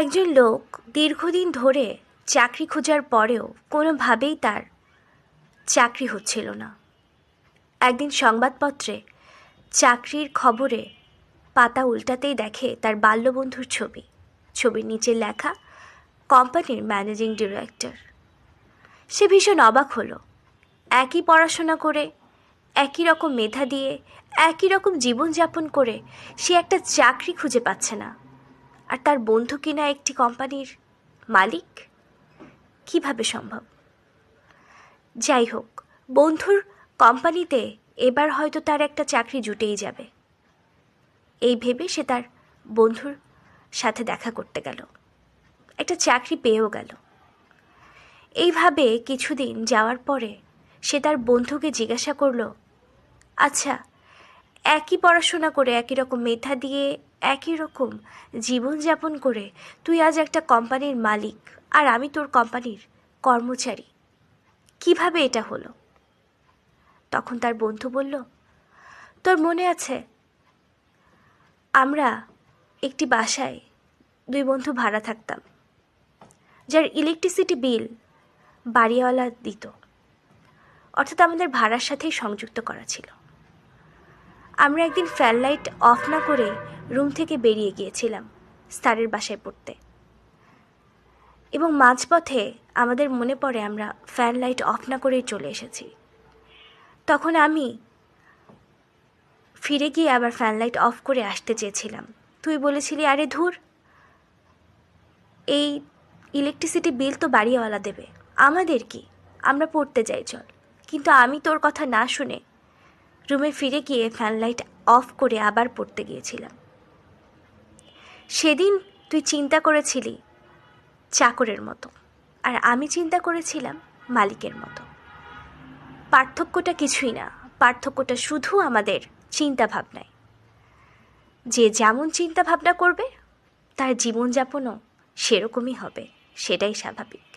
একজন লোক দীর্ঘদিন ধরে চাকরি খোঁজার পরেও কোনোভাবেই তার চাকরি হচ্ছিল না। একদিন সংবাদপত্রে চাকরির খবরে পাতা উল্টাতেই দেখে তার বাল্যবন্ধুর ছবি। ছবির নিচে লেখা, কোম্পানির ম্যানেজিং ডিরেক্টর। সে ভীষণ অবাক হলো। একই পড়াশোনা করে, একই রকম মেধা দিয়ে, একই রকম জীবনযাপন করে সে একটা চাকরি খুঁজে পাচ্ছে না। আর তার বন্ধু কিনা একটি কোম্পানির মালিক? কীভাবে সম্ভব? যাই হোক, বন্ধুর কোম্পানিতে এবার হয়তো তার একটা চাকরি জুটেই যাবে। এই ভেবে সে তার বন্ধুর সাথে দেখা করতে গেল। একটা চাকরি পেয়েও গেল। এইভাবে কিছুদিন যাওয়ার পরে সে তার বন্ধুকে জিজ্ঞাসা করল আচ্ছা একই পড়াশোনা করে, একই রকম মেধা দিয়ে, একই রকম জীবনযাপন করে, তুই আজ একটা কোম্পানির মালিক আর আমি তোর কোম্পানির কর্মচারী। কীভাবে এটা হলো? তখন তার বন্ধু বলল, তোর মনে আছে, আমরা একটি বাসায় দুই বন্ধু ভাড়া থাকতাম, যার ইলেকট্রিসিটি বিল বাড়িওয়ালা দিত। অর্থাৎ আমাদের ভাড়ার সাথেই সংযুক্ত করা ছিল। আমরা একদিন ফ্যান লাইট অফ না করে রুম থেকে বেরিয়ে গিয়েছিলাম স্টারের বাসায় পড়তে। এবং মাঝপথে আমাদের মনে পড়ে আমরা ফ্যান লাইট অফ না করেই চলে এসেছি। তখন আমি ফিরে গিয়ে আবার ফ্যান লাইট অফ করে আসতে চেয়েছিলাম। তুই বলেছিলি, আরে ধুর, এই ইলেকট্রিসিটি বিল তো বাড়িওয়ালা দেবে। আমাদের কি? আমরা পড়তে যাই, চল। কিন্তু আমি তোর কথা না শুনে রুমে ফিরে গিয়ে ফ্যান লাইট অফ করে আবার পড়তে গিয়েছিলাম। সেদিন তুই চিন্তা করেছিলি চাকরের মতো, আর আমি চিন্তা করেছিলাম মালিকের মতো। পার্থক্যটা কিছুই না, পার্থক্যটা শুধু আমাদের চিন্তা ভাবনায় যে যেমন চিন্তা ভাবনা করবে, তার জীবনযাপনও সেরকমই হবে, সেটাই স্বাভাবিক।